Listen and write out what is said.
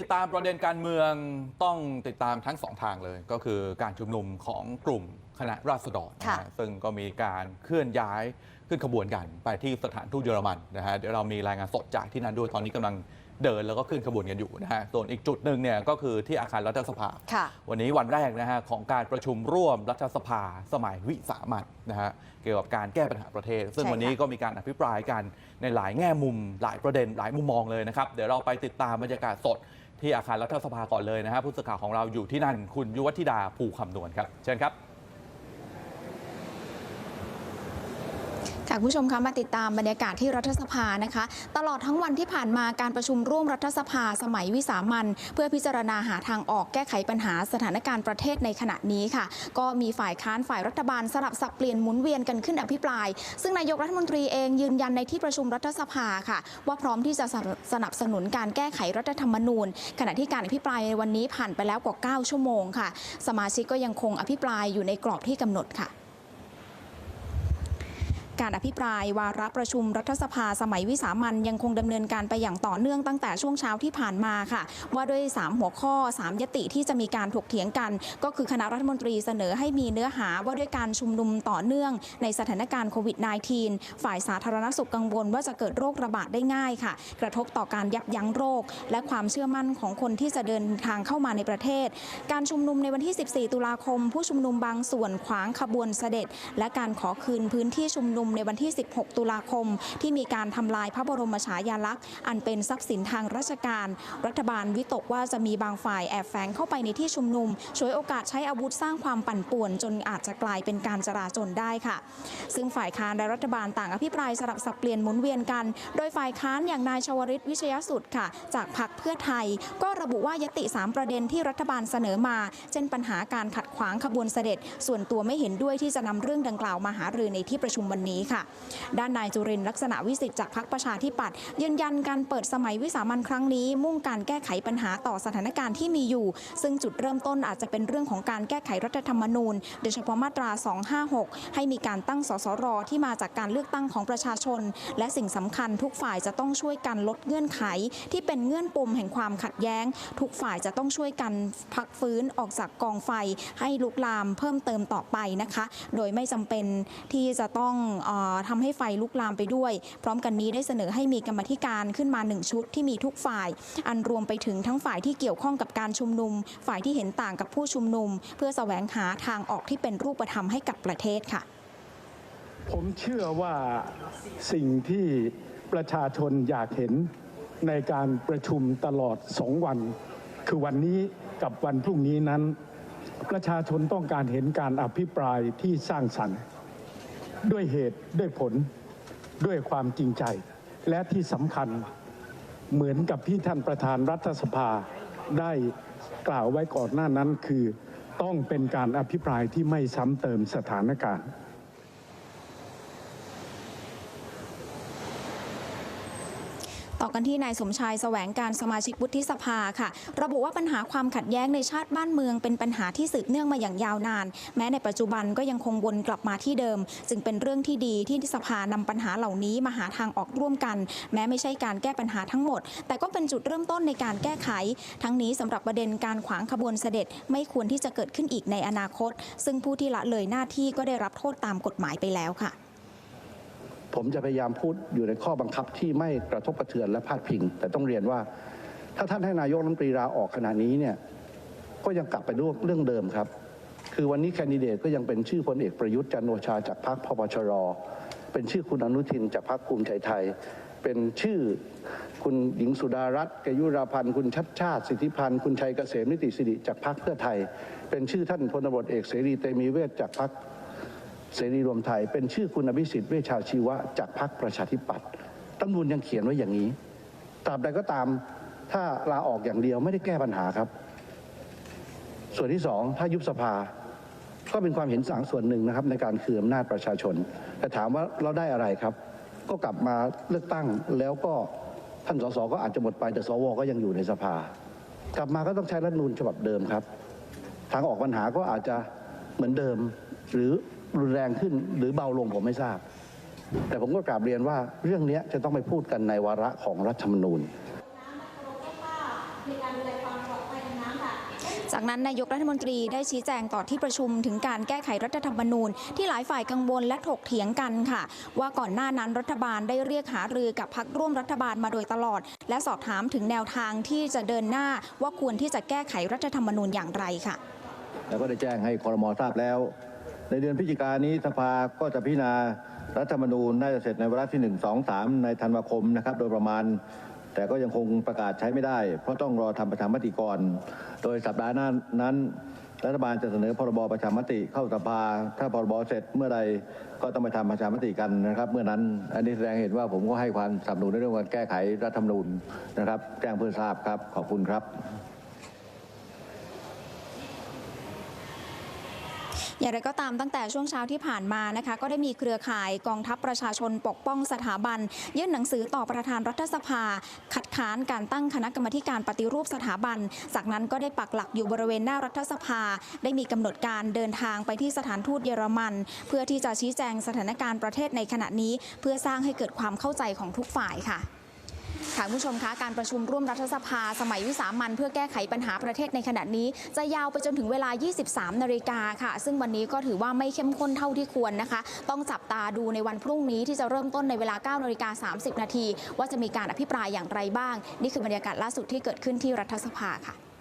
ติดตามประเด็นการเมืองต้องติดตามทั้งสองทางเลย ก็คือการชุมนุมของกลุ่มคณะราษฎรนะค่ะฮะซึ่งก็มีการเคลื่อนย้ายขึ้นขบวนกันไปที่สถานทูตเยอรมันนะฮะเดี๋ยวเรามีรายงานสดจากที่นั่นด้วยตอนนี้กำลังเดินแล้วก็ขึ้นขบวนกันอยู่นะฮะส่วนอีกจุดหนึ่งเนี่ยก็คือที่อาคารรัฐสภา ค่ะ วันนี้วันแรกนะฮะของการประชุมร่วมรัฐสภาสมัยวิสามันนะฮะเกี่ยวกับการแก้ปัญหาประเทศ ซึ่งใช่วันนี้ค่ะ ก็มีการอภิปรายกันในหลายแง่มุมหลายประเด็นหลายมุมมองเลยนะครับ เดี๋ยวเราไปติดตามบรรยากาศสด ที่อาคารรัฐสภาก่อนเลยนะฮะผู้สื่อข่าวของเราอยู่ที่นั่นคุณยุวัธิดาภูคำนวณครับ เชิญครับ ค่ะผู้ชมคะมาติดตามบรรยากาศที่รัฐสภานะคะ ตลอดทั้งวันที่ผ่านมาการประชุมร่วมรัฐสภาสมัยวิสามันเพื่อพิจารณาหาทางออกแก้ไขปัญหาสถานการณ์ประเทศในขณะนี้ค่ะ ก็มีฝ่ายค้านฝ่ายรัฐบาลสลับสับเปลี่ยนหมุนเวียนกันขึ้นอภิปราย ซึ่งนายกรัฐมนตรีเองยืนยันในที่ประชุมรัฐสภาค่ะ ว่าพร้อมที่จะสนับสนุนการแก้ไขรัฐธรรมนูญ ขณะที่การอภิปรายในวันนี้ผ่านไปแล้วกว่า 9 ชั่วโมงค่ะ สมาชิกก็ยังคงอภิปรายอยู่ในกรอบที่กำหนดค่ะ การอภิปรายวาระประชุมรัฐสภาสมัยวิสามันยังคงดำเนินการไปอย่างต่อเนื่องตั้งแต่ช่วงเช้าที่ผ่านมาค่ะ ว่าด้วย 3 หัวข้อ 3 ยติที่จะมีการถกเถียงกัน ก็คือคณะรัฐมนตรีเสนอให้มีเนื้อหาว่าด้วยการชุมนุมต่อเนื่องในสถานการณ์โควิด -19 ฝ่ายสาธารณสุขกังวลว่าจะเกิดโรคระบาดได้ง่ายค่ะ กระทบต่อการยับยั้งโรค และความเชื่อมั่นของคนที่จะเดินทางเข้ามาในประเทศ การชุมนุมในวันที่ 14 ตุลาคม ผู้ชุมนุมบางส่วนขวางขบวนเสด็จ และการขอคืนพื้นที่ชุมนุมในวันที่ 16 ตุลาคม ที่มีการทำลายพระบรมฉายาลักษณ์ อันเป็นทรัพย์สินทางราชการ รัฐบาลวิตกว่าจะมีบางฝ่ายแอบแฝงเข้าไปในที่ชุมนุมช่วยโอกาสใช้อาวุธสร้างความปั่นป่วน จนอาจจะกลายเป็นการจราจนได้ค่ะ ซึ่งฝ่ายค้านและรัฐบาลต่างอภิปรายสลับสับเปลี่ยนหมุนเวียนกัน โดยฝ่ายค้านอย่างนายชวริตวิชยสุดค่ะ จากพรรคเพื่อไทย ก็ระบุว่ายติ 3 ประเด็นที่รัฐบาลเสนอมา เช่นปัญหาการขัดขวางขบวนเสด็จ ส่วนตัวไม่เห็นด้วยที่จะนำเรื่องดังกล่าวมาหารือในที่ประชุมวันนี้ค่ะ ด้านนายจุรินลักษณะวิสิทธิ์จากพรรคประชาธิปัตย์ยืนยันการเปิดสมัยวิสามันครั้งนี้ มุ่งการแก้ไขปัญหาต่อสถานการณ์ที่มีอยู่ ซึ่งจุดเริ่มต้นอาจจะเป็นเรื่องของการแก้ไขรัฐธรรมนูญ โดยเฉพาะมาตรา 256 ให้มีการตั้งสสรที่มาจากการเลือกตั้งของประชาชน และสิ่งสำคัญทุกฝ่ายจะต้องช่วยกันลดเงื่อนไข ที่เป็นเงื่อนปมแห่งความขัดแย้ง ทุกฝ่ายจะต้องช่วยกันพักฟื้นออกจากกองไฟ ให้ลุกลามเพิ่มเติมต่อไปนะคะ โดยไม่จำเป็นที่จะต้องอทำให้ไฟลุกลามไปด้วย พร้อมกันนี้ได้เสนอให้มีกรรมธิการขึ้นมาหนึ่งชุดที่มีทุกฝ่าย อันรวมไปถึงทั้งฝ่ายที่เกี่ยวข้องกับการชุมนุม ฝ่ายที่เห็นต่างกับผู้ชุมนุม เพื่อแสวงหาทางออกที่เป็นรูปธรรมให้กับประเทศค่ะ ผมเชื่อว่าสิ่งที่ประชาชนอยากเห็นในการประชุมตลอดสองวัน คือวันนี้กับวันพรุ่งนี้นั้น ประชาชนต้องการเห็นการอภิปรายที่สร้างสรรค์ ด้วยเหตุด้วยผลด้วยความจริงใจ และที่สำคัญเหมือนกับที่ท่านประธานรัฐสภาได้กล่าวไว้ก่อนหน้านั้นคือ ต้องเป็นการอภิปรายที่ไม่ซ้ำเติมสถานการณ์ ต่อ กันที่นายสมชายแสวงการสมาชิกวุฒิสภาค่ะ ระบุว่าปัญหาความขัดแย้งในชาติบ้านเมืองเป็นปัญหาที่สืบเนื่องมาอย่างยาวนาน แม้ในปัจจุบันก็ยังคงวนกลับมาที่เดิม จึงเป็นเรื่องที่ดีที่สภานำปัญหาเหล่านี้มาหาทางออกร่วมกัน แม้ไม่ใช่การแก้ปัญหาทั้งหมด แต่ก็เป็นจุดเริ่มต้นในการแก้ไข ทั้งนี้สำหรับประเด็นการขวางขบวนเสด็จ ไม่ควรที่จะเกิดขึ้นอีกในอนาคต ซึ่งผู้ที่ละเลยหน้าที่ก็ได้รับโทษตามกฎหมายไปแล้วค่ะ ผมจะพยายามพูดอยู่ในข้อบังคับที่ไม่กระทบกระเทือนและพาดพิง แต่ต้องเรียนว่า ถ้าท่านให้นายกรัฐมนตรีลาออกขณะนี้เนี่ยก็ยังกลับไปเรื่องเรื่องเดิมครับ คือวันนี้แคนดิเดตก็ยังเป็นชื่อพลเอกประยุทธ์จันโอชาจากพรรคพปชร เป็นชื่อคุณอนุทินจากพรรคภูมิใจไทย เป็นชื่อคุณหญิงสุดารัตน์กยุราพันธ์คุณชัดชาติ สิทธิพันธ์คุณชัยเกษมนิติสิริจากพรรคเพื่อไทย เป็นชื่อท่านพลตำรวจเอกเสรีเตมีเวชจากพรรค เสรีรวมไทยเป็นชื่อคุณอภิสิทธิ์เวชชาชีวะจากพรรคประชาธิปัตย์รัฐธรรมนูญยังเขียนไว้อย่างนี้ ตราบใดก็ตามถ้าลาออกอย่างเดียวไม่ได้แก้ปัญหาครับ ส่วนที่สองถ้ายุบสภา ก็เป็นความเห็นสางส่วนหนึ่งนะครับในการคืนอำนาจประชาชน แต่ถามว่าเราได้อะไรครับ ก็กลับมาเลือกตั้งแล้วก็ท่านสสก็อาจจะหมดไปแต่สวก็ยังอยู่ในสภา กลับมาก็ต้องใช้รัฐมนูญฉบับเดิมครับ ทางออกปัญหาก็อาจจะเหมือนเดิม หรือ รุนแรงขึ้นหรือเบาลงผมไม่ทราบ แต่ผมก็กราบเรียนว่าเรื่องนี้จะต้องไปพูดกันในวาระของรัฐธรรมนูญในการดูแลจากนั้นนายกรัฐมนตรีได้ชี้แจงต่อที่ประชุมถึงการแก้ไขรัฐธรรมนูญ ที่หลายฝ่ายกังวลและถกเถียงกันค่ะ ว่าก่อนหน้านั้นรัฐบาลได้เรียกหารือกับพักร่วมรัฐบาลมาโดยตลอด และสอบถามถึงแนวทางที่จะเดินหน้าว่าควรที่จะแก้ไขรัฐธรรมนูญอย่างไรค่ะ แล้วก็ได้แจ้งให้คอรมอทราบแล้ว ในเดือนพฤศจิกายนนี้สภาก็จะพิจารณารัฐธรรมนูญน่าจะเสร็จในวาระที่ 1 2 3 ในธันวาคมนะครับ โดยประมาณ แต่ก็ยังคงประกาศใช้ไม่ได้ เพราะต้องรอทำประชามติก่อน โดยสัปดาห์หน้านั้น รัฐบาลจะเสนอพรบประชามติเข้าสภา ถ้าพรบเสร็จเมื่อใดก็ต้องไปทำประชามติกันนะครับ เมื่อนั้น อันนี้แสดงเห็นว่าผมก็ให้ความสนับสนุนในเรื่องการแก้ไขรัฐธรรมนูญนะครับ แจ้งเพื่อทราบครับ ขอบคุณครับ อย่างไรก็ตามตั้งแต่ช่วงเช้าที่ผ่านมานะคะ ก็ได้มีเครือข่ายกองทัพประชาชนปกป้องสถาบัน ยื่นหนังสือต่อประธานรัฐสภา คัดค้านการตั้งคณะกรรมการปฏิรูปสถาบัน จากนั้นก็ได้ปักหลักอยู่บริเวณหน้ารัฐสภา ได้มีกำหนดการเดินทางไปที่สถานทูตเยอรมัน เพื่อที่จะชี้แจงสถานการณ์ประเทศในขณะนี้ เพื่อสร้างให้เกิดความเข้าใจของทุกฝ่ายค่ะ ค่ะผู้ชมคะการประชุมร่วมรัฐสภาสมัยวิสามันเพื่อแก้ไขปัญหาประเทศในขณะนี้ จะยาวไปจนถึงเวลา 23 นาฬิกาค่ะ ซึ่งวันนี้ก็ถือว่าไม่เข้มข้นเท่าที่ควรนะคะ ต้องจับตาดูในวันพรุ่งนี้ที่จะเริ่มต้นในเวลา 9 นาฬิกา 30 นาที ว่าจะมีการอภิปรายอย่างไรบ้าง นี่คือบรรยากาศล่าสุดที่เกิดขึ้นที่รัฐสภาค่ะ